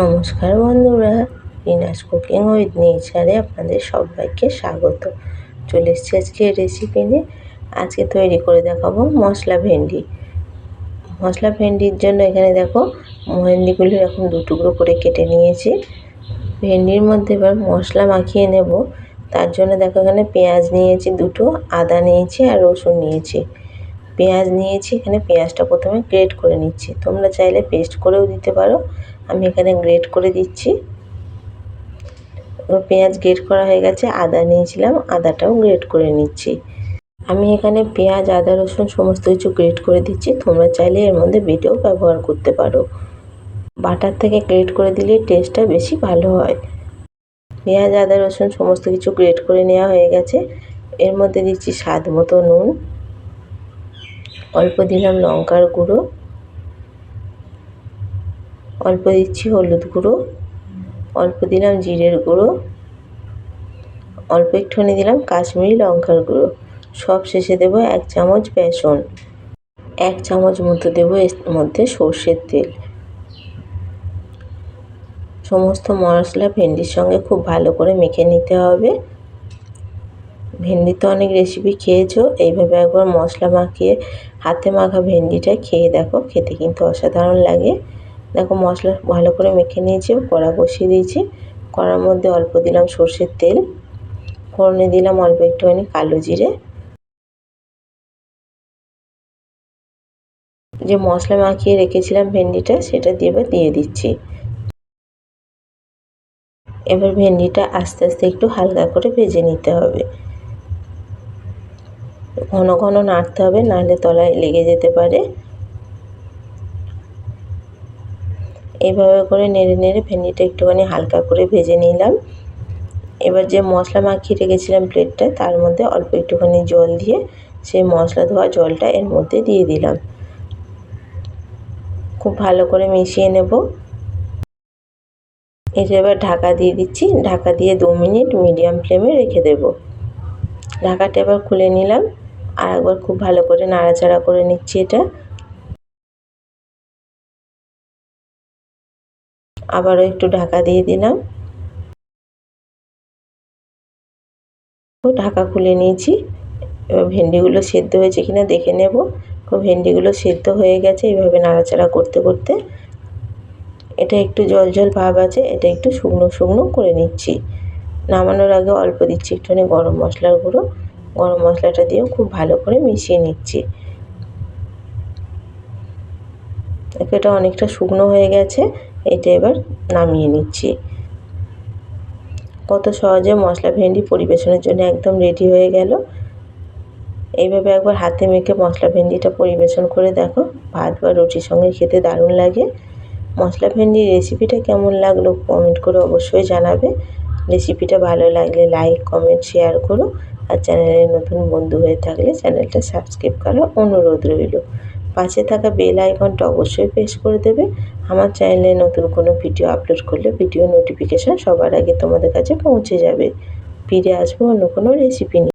নমস্কার বন্ধুরা Rina's cooking with নেচারে আপনাদের সবাইকে স্বাগত। চলে এসেছি আজকে রেসিপি নিয়ে। আজকে তৈরি করে দেখাবো মশলা ভেন্ডি। মশলা ভেন্ডির জন্য এখানে দেখো ভেন্ডিগুলো এরকম দু টুকরো করে কেটে নিয়েছি। ভেন্ডির মধ্যে এবার মশলা মাখিয়ে নেব। তার জন্য দেখো এখানে পেঁয়াজ নিয়েছি দুটো, আদা নিয়েছি আর রসুন নিয়েছি। পেঁয়াজ নিয়েছি, এখানে পেঁয়াজটা প্রথমে গ্রেট করে নিচ্ছি। তোমরা চাইলে পেস্ট করেও দিতে পারো। আমি এখানে গ্রেট করে দিচ্ছি। পেঁয়াজ গ্রেট করা হয়ে গেছে, আদা নিয়েছিলাম, আদাটাও গ্রেট করে নিচ্ছি। আমি এখানে পেঁয়াজ, আদা, রসুন সমস্ত কিছু গ্রেট করে দিচ্ছি। তোমরা চাইলে এর মধ্যে বেটেও ব্যবহার করতে পারো। বাটার থেকে গ্রেট করে দিলে টেস্টটা বেশি ভালো হয়। পেঁয়াজ, আদা, রসুন সমস্ত কিছু গ্রেট করে নেওয়া হয়ে গেছে। এর মধ্যে দিচ্ছি স্বাদ মতো নুন। অল্প দিলাম লঙ্কার গুঁড়ো, অল্প দিচ্ছি হলুদ গুঁড়ো, অল্প দিলাম জিরের গুঁড়ো, অল্প একটুখানি দিলাম কাশ্মীরি লঙ্কার গুঁড়ো। সব শেষে দেবো এক চামচ বেসন, এক চামচ মতো দেবো এর মধ্যে সর্ষের তেল। সমস্ত মশলা ভেন্ডির সঙ্গে খুব ভালো করে মেখে নিতে হবে। ভেন্ডি তো অনেক রেসিপি খেয়েছো, এইভাবে একবার মশলা মাখিয়ে হাতে মাখা ভেন্ডিটা খেয়ে দেখো, খেতে কিন্তু অসাধারণ লাগে। দেখো মশলা ভালো করে মেখে নিয়েছি, কড়া বসিয়ে দিয়েছি। কড়ার মধ্যে অল্প দিলাম সর্ষের তেল, ফোড়নে দিলাম অল্প একটুখানি কালো জিরে। যে মশলা মাখিয়ে রেখেছিলাম ভেন্ডিটা, সেটা দিয়ে এবার দিয়ে দিচ্ছি। এবার ভেন্ডিটা আস্তে আস্তে একটু হালকা করে ভেজে নিতে হবে। ঘন ঘন নাড়তে হবে, নাহলে তলায় লেগে যেতে পারে। এইভাবে করে নেড়ে নেড়ে ভেন্ডিটা একটুখানি হালকা করে ভেজে নিলাম। এবার যে মশলা মাখিয়ে রেখেছিলাম প্লেটটা, তার মধ্যে অল্প একটুখানি জল দিয়ে সেই মশলা ধোয়া জলটা এর মধ্যে দিয়ে দিলাম। খুব ভালো করে মিশিয়ে নেব। এটা এবার ঢাকা দিয়ে দিচ্ছি, ঢাকা দিয়ে দু মিনিট মিডিয়াম ফ্লেমে রেখে দেব। ঢাকাটা এবার খুলে নিলাম। আর একবার খুব ভালো করে নাড়াচাড়া করে নিচ্ছি এটা। আবারও একটু ঢাকা দিয়ে দিলাম। ঢাকা খুলে নিয়েছি। এবার ভেন্ডিগুলো সেদ্ধ হয়েছে কিনা দেখে নেব। ভেন্ডিগুলো সেদ্ধ হয়ে গেছে এইভাবে নাড়াচাড়া করতে করতে। এটা একটু জল জল ভাব আছে, এটা একটু শুকনো শুকনো করে নিচ্ছি। নামানোর আগে অল্প দিচ্ছি একটুখানি গরম মশলার গুঁড়ো। গরম মশলাটা দিয়েও খুব ভালো করে মিশিয়ে নিচ্ছি। এটা অনেকটা শুকনো হয়ে গেছে, এটা এবার নামিয়ে নিচ্ছি। কত সহজে মশলা ভেন্ডি পরিবেশনের জন্য একদম রেডি হয়ে গেল। এইভাবে একবার হাতে মেখে মশলা ভেন্ডিটা পরিবেশন করে দেখো, ভাত বা রুটির সঙ্গে খেতে দারুণ লাগে। মশলা ভেন্ডির রেসিপিটা কেমন লাগল কমেন্ট করে অবশ্যই জানাবে। রেসিপিটা ভালো লাগলে লাইক, কমেন্ট, শেয়ার করো। আর চ্যানেলে নতুন বন্ধু হয়ে থাকলে চ্যানেলটা সাবস্ক্রাইব করার অনুরোধ রইল। পাশে থাকা বেল আইকনটা অবশ্যই প্রেস করে দেবে। আমার চ্যানেলে নতুন কোনো ভিডিও আপলোড করলে ভিডিও নোটিফিকেশান সবার আগে তোমাদের কাছে পৌঁছে যাবে। ফিরে আসব অন্য কোনো রেসিপি নিয়ে।